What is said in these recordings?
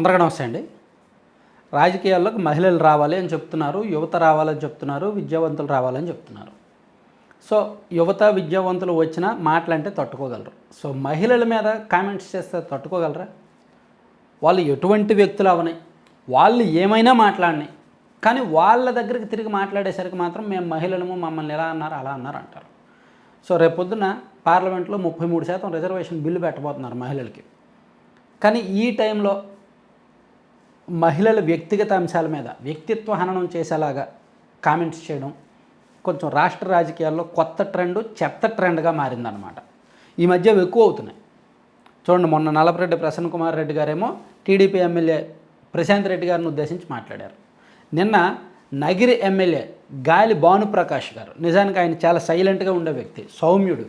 అందరికీ నమస్తే అండి. రాజకీయాల్లోకి మహిళలు రావాలి అని చెప్తున్నారు యువత రావాలని చెప్తున్నారు విద్యావంతులు రావాలని చెప్తున్నారు. సో యువత విద్యావంతులు వచ్చిన మాటలంటే తట్టుకోగలరు. సో మహిళల మీద కామెంట్స్ చేస్తే తట్టుకోగలరా? వాళ్ళు ఎటువంటి వ్యక్తులు అవని వాళ్ళు ఏమైనా మాట్లాడినాయి కానీ వాళ్ళ దగ్గరికి తిరిగి మాట్లాడేసరికి మాత్రం మేము మహిళలము మమ్మల్ని ఎలా అన్నారు అలా అన్నారు అంటారు. సో రేపొద్దున పార్లమెంట్లో ముప్పై మూడు శాతం రిజర్వేషన్ బిల్లు పెట్టబోతున్నారు మహిళలకి. కానీ ఈ టైంలో మహిళల వ్యక్తిగత అంశాల మీద వ్యక్తిత్వ హననం చేసేలాగా కామెంట్స్ చేయడం కొంచెం రాష్ట్ర రాజకీయాల్లో కొత్త ట్రెండ్ చెత్త ట్రెండ్గా మారిందనమాట ఈ మధ్య ఎక్కువ అవుతున్నాయి. చూడండి మొన్న నలపరెడ్డి ప్రసన్న కుమార్ రెడ్డి గారేమో టీడీపీ ఎమ్మెల్యే ప్రశాంత్ రెడ్డి గారిని ఉద్దేశించి మాట్లాడారు. నిన్న నగిరి ఎమ్మెల్యే గాలి భానుప్రకాష్ గారు నిజానికి ఆయన చాలా సైలెంట్గా ఉండే వ్యక్తి సౌమ్యుడు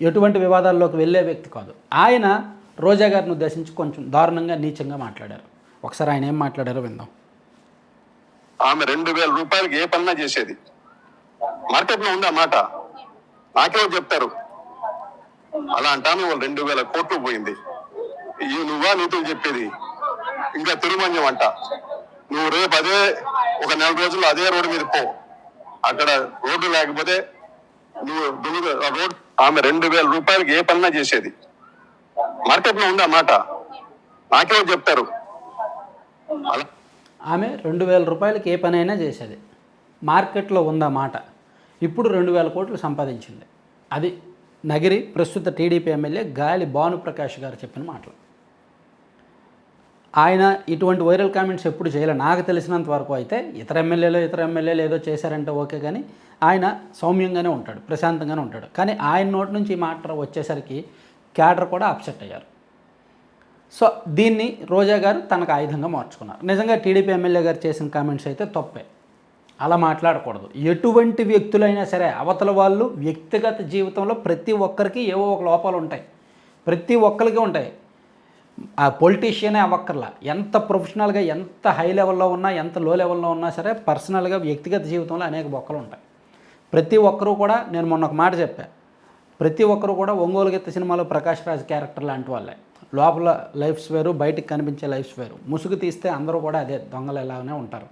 ఎటువంటి వివాదాల్లోకి వెళ్ళే వ్యక్తి కాదు. ఆయన రోజా గారిని ఉద్దేశించి కొంచెం దారుణంగా నీచంగా మాట్లాడారు. ఒకసారి ఆయన ఏం మాట్లాడారో విందాం. ఆమె రెండు వేల రూపాయలకి ఏ పన్నా చేసేది. మార్కెట్లో ఉందా మాట? నాకే చెప్తారు. అలా అంటాను వాళ్ళు రెండు వేల కోట్లు పోయింది. ఈ నువ్వా నీతో చెప్పేది. ఇంకా తిరుమంజం అంట. నువ్వు రేపు అదే ఒక నెల రోజుల్లో అదే రోడ్డు మీద పో. అక్కడ రోడ్డు లేకపోతే నువ్వు ఆ రోడ్ ఆమె రెండు వేల రూపాయలకి ఏ పన్నా చేసేది. మార్కెట్లో ఉందా మాట? నాకే చెప్తారు. ఆమె రెండు వేల రూపాయలకి ఏ పనైనా చేసేది. మార్కెట్లో ఉందా మాట. ఇప్పుడు రెండు వేల కోట్లు సంపాదించింది. అది నగిరి ప్రస్తుత టీడీపీ ఎమ్మెల్యే గాలి భానుప్రకాష్ గారు చెప్పిన మాటలు. ఆయన ఇటువంటి వైరల్ కామెంట్స్ ఎప్పుడు చేయలే. నాకు తెలిసినంత వరకు అయితే ఇతర ఎమ్మెల్యేలు ఇతర ఎమ్మెల్యేలు ఏదో చేశారంటే ఓకే కానీ ఆయన సౌమ్యంగానే ఉంటాడు ప్రశాంతంగానే ఉంటాడు. కానీ ఆయన నోటి నుంచి ఈ మాట వచ్చేసరికి క్యాడర్ కూడా అప్సెట్ అయ్యారు. సో దీన్ని రోజా గారు తనకు ఆయుధంగా మార్చుకున్నారు. నిజంగా టీడీపీ ఎమ్మెల్యే గారు చేసిన కామెంట్స్ అయితే తప్పే. అలా మాట్లాడకూడదు. ఎటువంటి వ్యక్తులైనా సరే అవతల వాళ్ళు వ్యక్తిగత జీవితంలో ప్రతి ఒక్కరికి ఏవో ఒక లోపాలు ఉంటాయి. ప్రతి ఒక్కరికి ఉంటాయి. ఆ పొలిటీషియనే అవ్వక్కర్లా. ఎంత ప్రొఫెషనల్గా ఎంత హై లెవెల్లో ఉన్నా ఎంత లో లెవెల్లో ఉన్నా సరే పర్సనల్గా వ్యక్తిగత జీవితంలో అనేక బొక్కలు ఉంటాయి. ప్రతి ఒక్కరూ కూడా నేను మొన్న ఒక మాట చెప్పా. ప్రతి ఒక్కరూ కూడా ఒంగోలు గీత సినిమాలో ప్రకాష్ రాజ్ క్యారెక్టర్ లాంటి వాళ్ళే. లోపల లైఫ్స్ వేరు బయటికి కనిపించే లైఫ్స్ వేరు. ముసుగు తీస్తే అందరూ కూడా అదే దొంగలు ఎలాగనే ఉంటారు.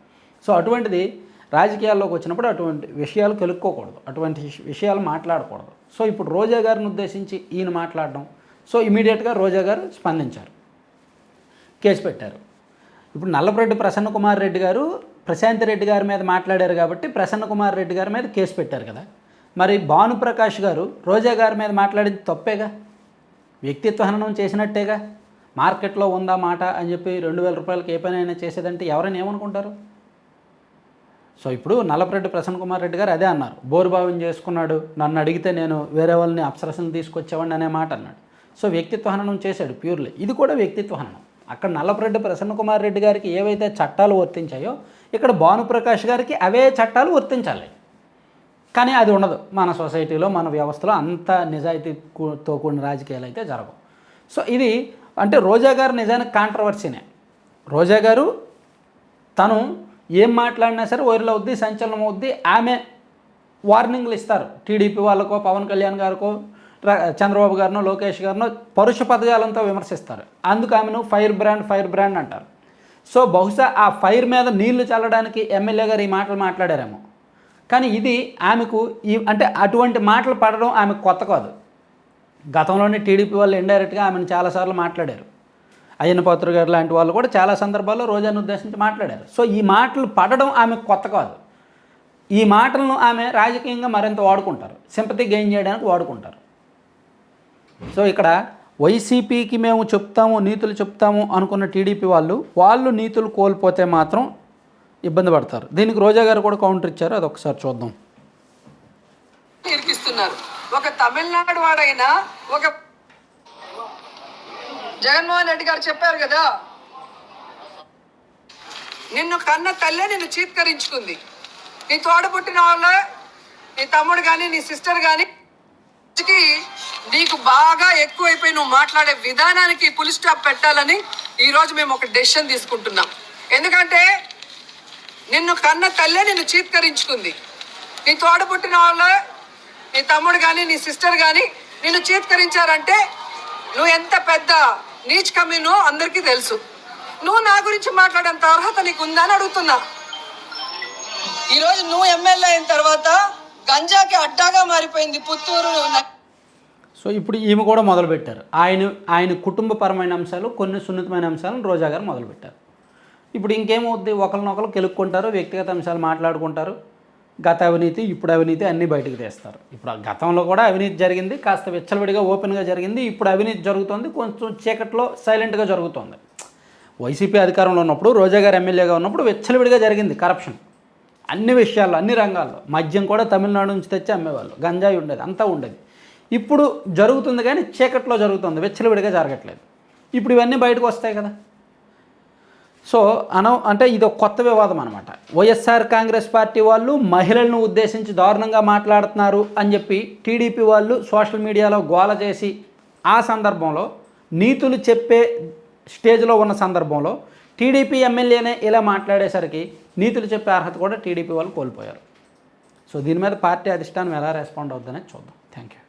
సో అటువంటిది రాజకీయాల్లోకి వచ్చినప్పుడు అటువంటి విషయాలు కలుక్కోకూడదు అటువంటి విషయాలు మాట్లాడకూడదు. సో ఇప్పుడు రోజా గారిని ఉద్దేశించి ఈయన మాట్లాడడం. సో ఇమీడియట్గా రోజా గారు స్పందించారు. కేసు పెట్టారు. ఇప్పుడు నల్లపురెడ్డి ప్రసన్న కుమార్ రెడ్డి గారు ప్రశాంత్ రెడ్డి గారి మీద మాట్లాడారు కాబట్టి ప్రసన్న కుమార్ రెడ్డి గారి మీద కేసు పెట్టారు కదా. మరి భానుప్రకాష్ గారు రోజా గారి మీద మాట్లాడింది తప్పేగా? వ్యక్తిత్వ హననం చేసినట్టేగా? మార్కెట్లో ఉందా మాట అని చెప్పి రెండు వేల రూపాయలకి ఏ పని అయినా చేసేదంటే ఎవరైనా ఏమనుకుంటారు? సో ఇప్పుడు నల్లపరెడ్డి ప్రసన్న కుమార్ రెడ్డి గారు అదే అన్నారు. బోరుబావిని చేసుకున్నాడు నన్ను అడిగితే నేను వేరే వాళ్ళని అప్సరసను తీసుకొచ్చేవాడిని అనే మాట అన్నాడు. సో వ్యక్తిత్వ హననం చేశాడు ప్యూర్లీ. ఇది కూడా వ్యక్తిత్వ హననం. అక్కడ నల్లపరెడ్డి ప్రసన్న కుమార్ రెడ్డి గారికి ఏవైతే చట్టాలు వర్తించాయో ఇక్కడ భానుప్రకాష్ గారికి అవే చట్టాలు వర్తించాలి. కానీ అది ఉండదు. మన సొసైటీలో మన వ్యవస్థలో అంత నిజాయితీతో కూడిన రాజకీయాలు అయితే జరగవు. సో ఇది అంటే రోజా గారు నిజానికి కాంట్రవర్సీనే రోజా గారు తను ఏం మాట్లాడినా సరే వైరల్ అవుద్ది సంచలనం అవుద్ది ఆమె వార్నింగ్లు ఇస్తారు. టీడీపీ వాళ్ళకో పవన్ కళ్యాణ్ గారికో చంద్రబాబు గారినో లోకేష్ గారినో పరుష పదజాలంతో విమర్శిస్తారు. అందుకు ఆమెను ఫైర్ బ్రాండ్ ఫైర్ బ్రాండ్ అంటారు. సో బహుశా ఆ ఫైర్ మీద నీళ్ళు చల్లడానికి ఎమ్మెల్యే గారు ఈ మాటలు మాట్లాడారేమో. కానీ ఇది ఆమెకు ఈ అంటే అటువంటి మాటలు పడడం ఆమెకు కొత్త కాదు. గతంలోనే టీడీపీ వాళ్ళు ఇండైరెక్ట్గా ఆమెను చాలాసార్లు మాట్లాడారు. అయ్యన్న పాత్ర గారు లాంటి వాళ్ళు కూడా చాలా సందర్భాల్లో రోజాను ఉద్దేశించి మాట్లాడారు. సో ఈ మాటలు పడడం ఆమెకు కొత్త కాదు. ఈ మాటలను ఆమె రాజకీయంగా మరింత వాడుకుంటారు. సింపతి గెయిన్ చేయడానికి వాడుకుంటారు. సో ఇక్కడ వైసీపీకి మేము చెప్తాము నీతులు చెప్తాము అనుకున్న టీడీపీ వాళ్ళు వాళ్ళు నీతులు కోల్పోతే మాత్రం ఇబ్బంది పడతారు. దీనికి రోజా గారు కూడా కౌంటర్ ఇచ్చారు. అది ఒకసారి చూద్దాం. ఇరికిస్తున్నారు ఒక తమిళనాడు వాడైనా ఒక జగన్మోహన్ రెడ్డి గారు చెప్పారు కదా నిన్ను కన్న తల్లే నిన్ను చీత్కరించుకుంది. నీ తోడ పుట్టిన వాళ్ళ నీ తమ్ముడు కానీ నీ సిస్టర్ కానీ నీకు బాగా ఎక్కువైపోయి నువ్వు మాట్లాడే విధానానికి పులి స్టాప్ పెట్టాలని ఈరోజు మేము ఒక డెసిషన్ తీసుకుంటున్నాం. ఎందుకంటే నిన్ను కన్న తల్లే నిన్ను చీత్కరించుకుంది. నీ తోడ పుట్టిన వాళ్ళ నీ తమ్ముడు కానీ నీ సిస్టర్ కానీ నిన్ను చీత్కరించారంటే నువ్వు ఎంత పెద్ద నీచ్ కమీనో అందరికీ తెలుసు. నువ్వు నా గురించి మాట్లాడేంత అర్హత నీకు ఉందని అడుగుతున్నా. ఈరోజు నువ్వు ఎమ్మెల్యే అయిన తర్వాత గంజాకి అడ్డాగా మారిపోయింది పుత్తూరు సో ఇప్పుడు ఈమె కూడా మొదలుపెట్టారు. ఆయన ఆయన కుటుంబపరమైన అంశాలు కొన్ని సున్నితమైన అంశాలను రోజా గారు మొదలుపెట్టారు. ఇప్పుడు ఇంకేమవుద్ది? ఒకరినొకరు కెలుక్కుంటారు వ్యక్తిగత అంశాలు మాట్లాడుకుంటారు. గత అవినీతి ఇప్పుడు అవినీతి అన్నీ బయటకు తీస్తారు. ఇప్పుడు గతంలో కూడా అవినీతి జరిగింది కాస్త విచ్చలవిడిగా ఓపెన్గా జరిగింది. ఇప్పుడు అవినీతి జరుగుతుంది కొంచెం చీకట్లో సైలెంట్గా జరుగుతుంది. వైసీపీ అధికారంలో ఉన్నప్పుడు రోజా గారు ఎమ్మెల్యేగా ఉన్నప్పుడు విచ్చలవిడిగా జరిగింది కరప్షన్. అన్ని విషయాల్లో అన్ని రంగాల్లో. మద్యం కూడా తమిళనాడు నుంచి తెచ్చి అమ్మేవాళ్ళు. గంజాయి ఉండేది అంతా ఉండేది. ఇప్పుడు జరుగుతుంది కానీ చీకట్లో జరుగుతుంది విచ్చలవిడిగా జరగట్లేదు. ఇప్పుడు ఇవన్నీ బయటకు వస్తాయి కదా. సో అన అంటే ఇది ఒక కొత్త వివాదం అనమాట వైఎస్ఆర్ కాంగ్రెస్ పార్టీ వాళ్ళు మహిళలను ఉద్దేశించి దారుణంగా మాట్లాడుతున్నారు అని చెప్పి టీడీపీ వాళ్ళు సోషల్ మీడియాలో గోల చేసి ఆ సందర్భంలో నీతులు చెప్పే స్టేజ్లో ఉన్న సందర్భంలో టీడీపీ ఎమ్మెల్యేనే ఇలా మాట్లాడేసరికి నీతులు చెప్పే అర్హత కూడా టీడీపీ వాళ్ళు కోల్పోయారు. సో దీని మీద పార్టీ అధిష్టానం ఎలా రెస్పాండ్ అవుతుందనేది చూద్దాం. Thank you